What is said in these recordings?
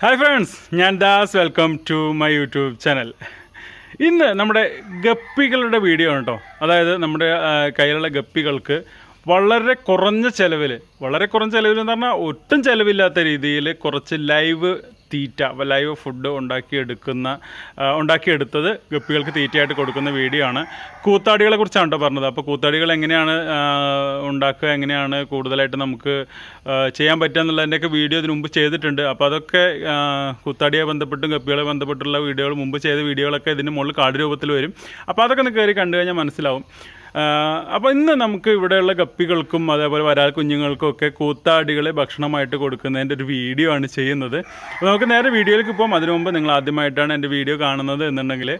Hi friends ഞാൻ Das. Welcome to my YouTube channel ഇന്ന് നമ്മുടെ ഗപ്പികളുടെ വീഡിയോ ആണ് കേട്ടോ അതായത് നമ്മുടെ കയ്യിലുള്ള ഗപ്പികൾക്ക് വളരെ കുറഞ്ഞ ചിലവിൽ വളരെ കുറഞ്ഞ ചിലവിൽ എന്ന് പറഞ്ഞാൽ ഒട്ടും ചിലവില്ലാത്ത രീതിയിൽ കുറച്ച് ലൈവ് തീറ്റ ലൈവ് ഫുഡ് ഉണ്ടാക്കിയെടുക്കുന്ന ഉണ്ടാക്കിയെടുത്തത് ഗപ്പികൾക്ക് തീറ്റയായിട്ട് കൊടുക്കുന്ന വീഡിയോ ആണ്. കൂത്താടികളെ കുറിച്ചാണ് കേട്ടോ പറഞ്ഞത്? അപ്പോൾ കൂത്താടികൾ എങ്ങനെയാണ് ഉണ്ടാക്കുക എങ്ങനെയാണ് കൂടുതലായിട്ട് നമുക്ക് ചെയ്യാൻ പറ്റുക എന്നുള്ളതിന്റെയൊക്കെ വീഡിയോ ഇതിനു മുമ്പ് ചെയ്തിട്ടുണ്ട്. അപ്പോൾ അതൊക്കെ കൂത്താടിയെ ബന്ധപ്പെട്ടും ഗപ്പികളെ ബന്ധപ്പെട്ടുള്ള വീഡിയോകൾ മുമ്പ് ചെയ്ത വീഡിയോകളൊക്കെ ഇതിന് മുകളിൽ കാർഡ് രൂപത്തിൽ വരും. അപ്പോൾ അതൊക്കെ ഒന്ന് കയറി കണ്ടു കഴിഞ്ഞാൽ മനസ്സിലാവും. അപ്പോൾ ഇന്ന് നമുക്ക് ഇവിടെയുള്ള ഗപ്പികൾക്കും അതേപോലെ വരാൽ കുഞ്ഞുങ്ങൾക്കും ഒക്കെ കൂത്താടികളെ ഭക്ഷണമായിട്ട് കൊടുക്കുന്നതിന്റെ ഒരു വീഡിയോ ആണ് ചെയ്യുന്നത്. അപ്പോൾ നമുക്ക് നേരെ വീഡിയോയിലേക്ക് പോകാം അതിനു മുമ്പ് നിങ്ങൾ ആദ്യമായിട്ടാണ് എന്റെ വീഡിയോ കാണുന്നത് എന്നുണ്ടെങ്കിൽ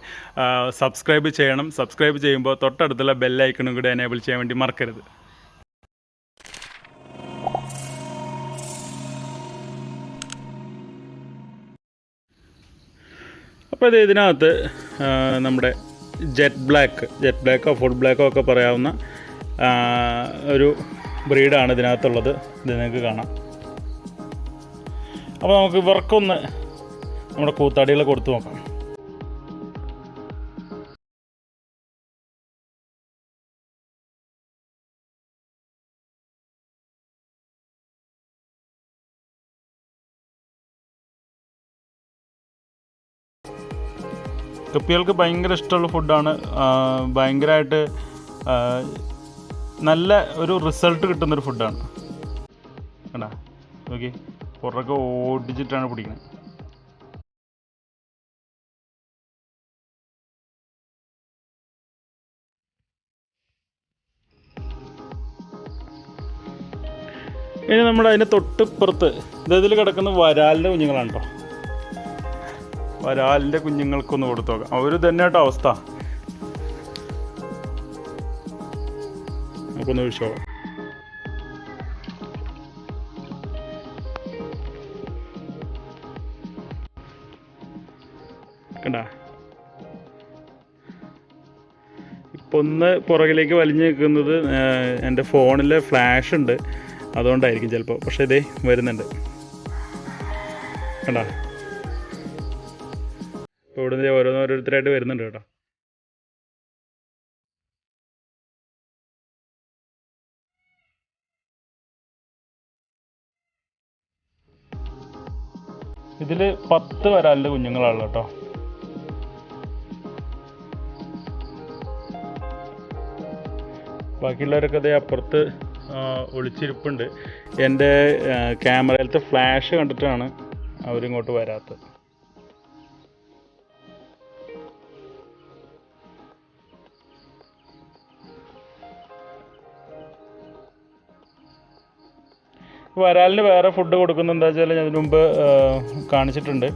സബ്സ്ക്രൈബ് ചെയ്യണം. സബ്സ്ക്രൈബ് ചെയ്യുമ്പോൾ തൊട്ടടുത്തുള്ള ബെല്ലൈക്കണും കൂടി എനേബിൾ ചെയ്യാൻ വേണ്ടി മറക്കരുത്. അപ്പോൾ ഇത് ഇതിനകത്ത് നമ്മുടെ ജെറ്റ് ബ്ലാക്ക് ജെറ്റ് ബ്ലാക്കോ ഫുൾ ബ്ലാക്കോ ഒക്കെ പറയാവുന്ന ഒരു ബ്രീഡാണ് ഇതിനകത്തുള്ളത്. ഇത് നിങ്ങൾക്ക് കാണാം. അപ്പോൾ നമുക്ക് ഇവർക്കൊന്ന് നമ്മുടെ കൂത്താടികളെ കൊടുത്തു നോക്കാം. കുപ്പികൾക്ക് ഭയങ്കര ഇഷ്ടമുള്ള ഫുഡാണ്. ഭയങ്കരമായിട്ട് നല്ല ഒരു റിസൾട്ട് കിട്ടുന്നൊരു ഫുഡാണ്. കണ്ടാ? നോക്കി. പുറത്തൊക്കെ ഓടിച്ചിട്ടാണ് പിടിക്കുന്നത് ഇനി നമ്മുടെ അതിന്റെ തൊട്ടിപ്പുറത്ത് ഇതിൽ കിടക്കുന്ന വരാലിന്റെ കുഞ്ഞുങ്ങളാണ് കേട്ടോ വരാലിന്റെ കുഞ്ഞുങ്ങൾക്കൊന്ന് കൊടുത്തു നോക്കാം അവർ തന്നെ കേട്ടോ അവസ്ഥ. നമുക്കൊന്ന് കണ്ട? ഇപ്പൊ ഒന്ന് പുറകിലേക്ക് വലിഞ്ഞു നിൽക്കുന്നത് എന്റെ ഫോണിലെ ഫ്ലാഷ് ഉണ്ട്. അതുകൊണ്ടായിരിക്കും ചിലപ്പോൾ പക്ഷേ ഇതേ വരുന്നുണ്ട്. കണ്ടാ? ഇപ്പോൾ ഇവിടുന്ന് ഓരോന്നോരോരുത്തരായിട്ട് വരുന്നുണ്ട് കേട്ടോ. ഇതിൽ പത്ത് വരാലിന്റെ കുഞ്ഞുങ്ങളാണ് കേട്ടോ. ബാക്കിയുള്ളവരൊക്കെ അതേ അപ്പുറത്ത് ഒളിച്ചിരിപ്പുണ്ട്. എന്റെ ക്യാമറയിലത്തെ ഫ്ലാഷ് കണ്ടിട്ടാണ് അവരിങ്ങോട്ട് വരാത്തത്. വരാലിന് വേറെ ഫുഡ് കൊടുക്കുന്ന. എന്താ വെച്ചാൽ ഞാൻ മുമ്പ് കാണിച്ചിട്ടുണ്ട്.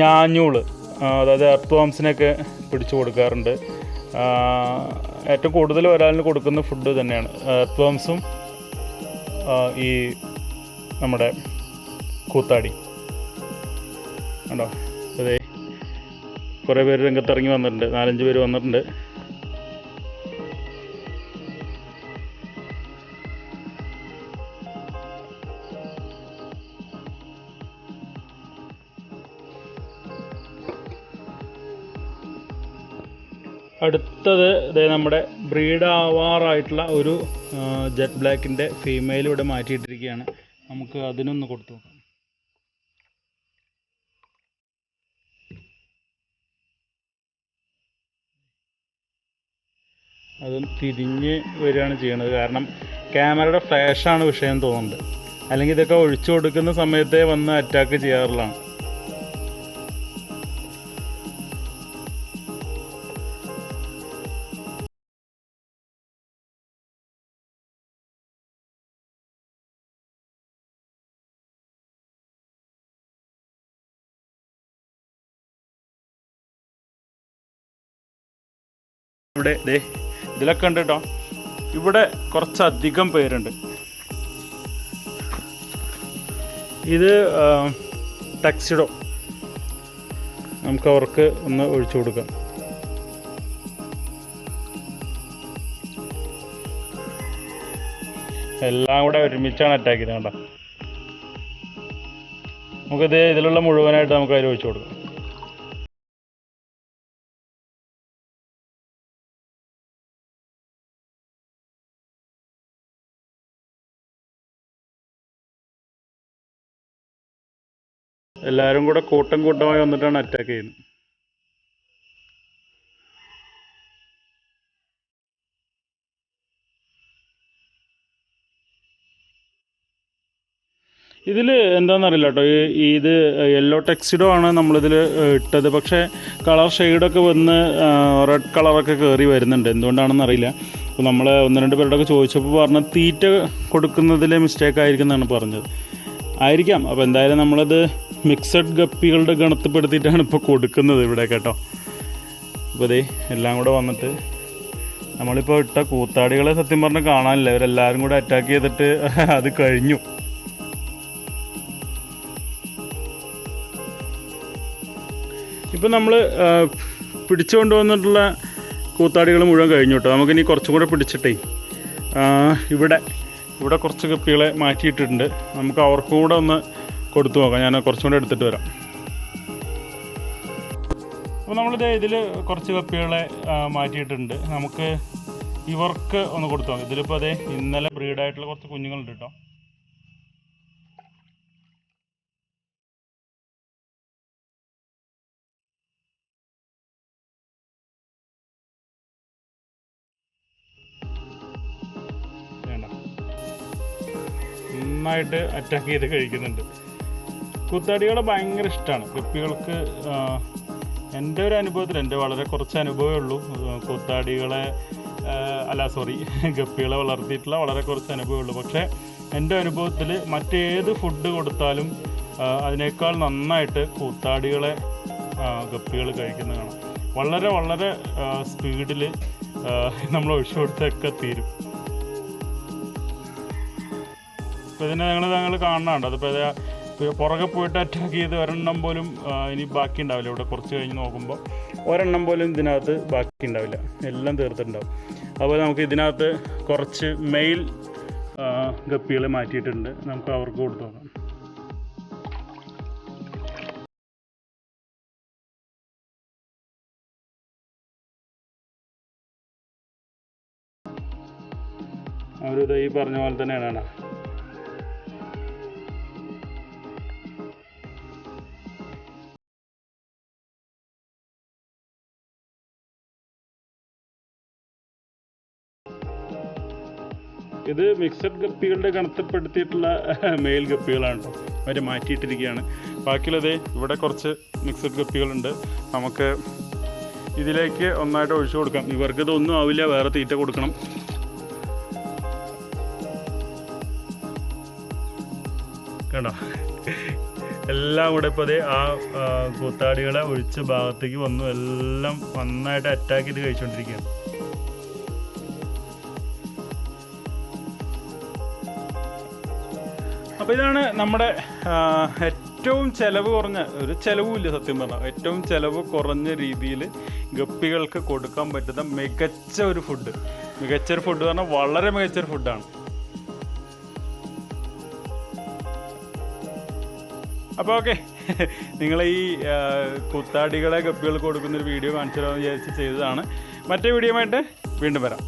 ഞാഞ്ഞൂൾ അതായത് എർത്ത് വാംസിനൊക്കെ പിടിച്ചു കൊടുക്കാറുണ്ട്. ഏറ്റവും കൂടുതൽ വരാലിന് കൊടുക്കുന്ന ഫുഡ് തന്നെയാണ്. എർത്ത് വാംസും ഈ നമ്മുടെ കൂത്താടി. ഉണ്ടോ അതെ. കുറേ പേര് രംഗത്തിറങ്ങി വന്നിട്ടുണ്ട്. നാലഞ്ച് പേര് വന്നിട്ടുണ്ട്. അടുത്തത് ഇതേ നമ്മുടെ ബ്രീഡ് ആവാറായിട്ടുള്ള ഒരു ജെറ്റ് ബ്ലാക്കിന്റെ ഫീമെയിൽ ഇവിടെ മാറ്റിയിട്ടിരിക്കുകയാണ്. നമുക്ക് അതിനൊന്ന് കൊടുത്തു അതും തിരിഞ്ഞ് വരികയാണ് ചെയ്യണത്. കാരണം ക്യാമറയുടെ ഫ്ലാഷാണ് വിഷയം തോന്നുന്നത്. അല്ലെങ്കിൽ ഇതൊക്കെ ഒഴിച്ചു കൊടുക്കുന്ന സമയത്തെ വന്ന് അറ്റാക്ക് ചെയ്യാറുള്ളതാണ്. ഇവിടെ ദേ ഇതിലൊക്കെ ഉണ്ട് കേട്ടോ ഇവിടെ കുറച്ചധികം പേരുണ്ട്. ഇത് ടക്സിഡോ നമുക്ക് അവർക്ക് ഒന്ന് ഒഴിച്ചു കൊടുക്കാം. എല്ലാം കൂടെ ഒരുമിച്ചാണ് അറ്റാക്ക് കണ്ടോ? നമുക്കിത് ഇതിലുള്ള മുഴുവനായിട്ട് നമുക്ക് അതിൽ ഒഴിച്ചു കൊടുക്കാം. എല്ലാവരും കൂടെ കൂട്ടം കൂട്ടമായി വന്നിട്ടാണ് അറ്റാക്ക് ചെയ്യുന്നത്. ഇതിൽ എന്താണെന്നറിയില്ല കേട്ടോ ഇത് യെല്ലോ ടെക്സിഡോ ആണ് നമ്മളിതിൽ ഇട്ടത്. പക്ഷേ കളർ ഷെയ്ഡൊക്കെ വന്ന് റെഡ് കളറൊക്കെ കയറി വരുന്നുണ്ട്. എന്തുകൊണ്ടാണെന്ന് അറിയില്ല. അപ്പോൾ നമ്മൾ ഒന്ന് രണ്ട് പേരോടൊക്കെ ചോദിച്ചപ്പോൾ പറഞ്ഞ തീറ്റ കൊടുക്കുന്നതിലെ മിസ്റ്റേക്ക് ആയിരിക്കും എന്നാണ് പറഞ്ഞത്. ആയിരിക്കാം. അപ്പോൾ എന്തായാലും നമ്മളത് മിക്സഡ് ഗപ്പികളുടെ ഗണത്തിൽപ്പെടുത്തിയിട്ടാണ് ഇപ്പോൾ കൊടുക്കുന്നത് ഇവിടെ കേട്ടോ. അപ്പോൾ ദേ എല്ലാം കൂടെ വന്നിട്ട് നമ്മളിപ്പോൾ ഇട്ട കൂത്താടികളെ സത്യം പറഞ്ഞാൽ കാണാനില്ല. ഇവരെല്ലാവരും കൂടെ അറ്റാക്ക് ചെയ്തിട്ട് അത് കഴിഞ്ഞു. ഇപ്പം നമ്മൾ പിടിച്ചുകൊണ്ട് വന്നിട്ടുള്ള കൂത്താടികൾ മുഴുവൻ കഴിഞ്ഞു കേട്ടോ. നമുക്കിനി കുറച്ചും കൂടെ പിടിച്ചിട്ടേ ഇവിടെ ഇവിടെ കുറച്ച് കപ്പികളെ മാറ്റിയിട്ടിട്ടുണ്ട്. നമുക്ക് അവർക്കും കൂടെ ഒന്ന് കൊടുത്തു നോക്കാം. ഞാൻ കുറച്ചും കൂടെ എടുത്തിട്ട് വരാം. അപ്പോൾ നമ്മളിത് ഇതിൽ കുറച്ച് കപ്പികളെ മാറ്റിയിട്ടുണ്ട്. നമുക്ക് ഇവർക്ക് ഒന്ന് കൊടുത്തു നോക്കാം. ഇതിലിപ്പോൾ അതെ ഇന്നലെ ബ്രീഡായിട്ടുള്ള കുറച്ച് കുഞ്ഞുങ്ങളുണ്ട് കേട്ടോ. നന്നായിട്ട് അറ്റാക്ക് ചെയ്ത് കഴിക്കുന്നുണ്ട്. കുത്താടികളെ ഭയങ്കര ഇഷ്ടമാണ് കുപ്പികൾക്ക് എന്റെ ഒരു അനുഭവത്തിൽ എന്റെ വളരെ കുറച്ച് അനുഭവമേ ഉള്ളൂ. കൂത്താടികളെ അല്ല സോറി ഗപ്പികളെ വളർത്തിയിട്ടുള്ള വളരെ കുറച്ച് അനുഭവമേ ഉള്ളൂ. പക്ഷേ എന്റെ അനുഭവത്തിൽ മറ്റേത് ഫുഡ് കൊടുത്താലും അതിനേക്കാൾ നന്നായിട്ട് കൂത്താടികളെ ഗപ്പികൾ കഴിക്കുന്ന കാണാം വളരെ വളരെ സ്പീഡിൽ നമ്മൾ ഒഴിച്ചു കൊടുത്തൊക്കെ തീരും. അപ്പോൾ ഇതിനെ ഞങ്ങൾ ഞങ്ങൾ കാണാണ്ട് അതിപ്പോൾ പുറകെ പോയിട്ട് അറ്റാക്ക് ചെയ്ത് ഒരെണ്ണം പോലും ഇനി ബാക്കി ഉണ്ടാവില്ല. ഇവിടെ കുറച്ച് കഴിഞ്ഞ് നോക്കുമ്പോൾ ഒരെണ്ണം പോലും ഇതിനകത്ത് ബാക്കി ഉണ്ടാവില്ല. എല്ലാം തീർത്തിട്ടുണ്ടാവും. അതുപോലെ നമുക്ക് ഇതിനകത്ത് കുറച്ച് മെയിൽ ഗപ്പികൾ മാറ്റിയിട്ടുണ്ട്. നമുക്ക് അവർക്ക് കൊടുത്തു നോക്കാം. അവരിത് ഈ പറഞ്ഞ പോലെ തന്നെയാണ്. ഇത് മിക്സഡ് ഗപ്പികളുടെ ഗണത്തിൽപ്പെടുത്തിയിട്ടുള്ള മെയിൽ ഗപ്പികളാണ് അവർ മാറ്റിയിട്ടിരിക്കുകയാണ് ബാക്കിയുള്ളത് ഇവിടെ കുറച്ച് മിക്സഡ് ഗപ്പികളുണ്ട് നമുക്ക് ഇതിലേക്ക് ഒന്നായിട്ട് ഒഴിച്ചു കൊടുക്കാം. ഇവർക്ക് ഇതൊന്നും ആവില്ല വേറെ തീറ്റ കൊടുക്കണം. കണ്ടോ? എല്ലാം കൂടെ ഇപ്പോൾ അതേ ആ, കൂത്താടികളെ ഒഴിച്ച ഭാഗത്തേക്ക് വന്നു. എല്ലാം നന്നായിട്ട് അറ്റാക്ക് ചെയ്ത് കഴിച്ചുകൊണ്ടിരിക്കുകയാണ് അപ്പോൾ ഇതാണ് നമ്മുടെ ഏറ്റവും ചിലവ് കുറഞ്ഞ ഒരു ചിലവുമില്ല സത്യം പറഞ്ഞാൽ ഏറ്റവും ചിലവ് കുറഞ്ഞ രീതിയിൽ ഗപ്പികൾക്ക് കൊടുക്കാൻ പറ്റുന്ന മികച്ച ഒരു ഫുഡ്. മികച്ച ഒരു ഫുഡ് പറഞ്ഞാൽ വളരെ മികച്ച ഒരു ഫുഡാണ്. അപ്പോൾ ഓക്കെ നിങ്ങൾ ഈ കുത്താടികളെ ഗപ്പികൾ കൊടുക്കുന്നൊരു വീഡിയോ കാണിച്ചു തരാമെന്ന് വിചാരിച്ച് ചെയ്തതാണ്. മറ്റേ വീഡിയോ ആയിട്ട് വീണ്ടും വരാം.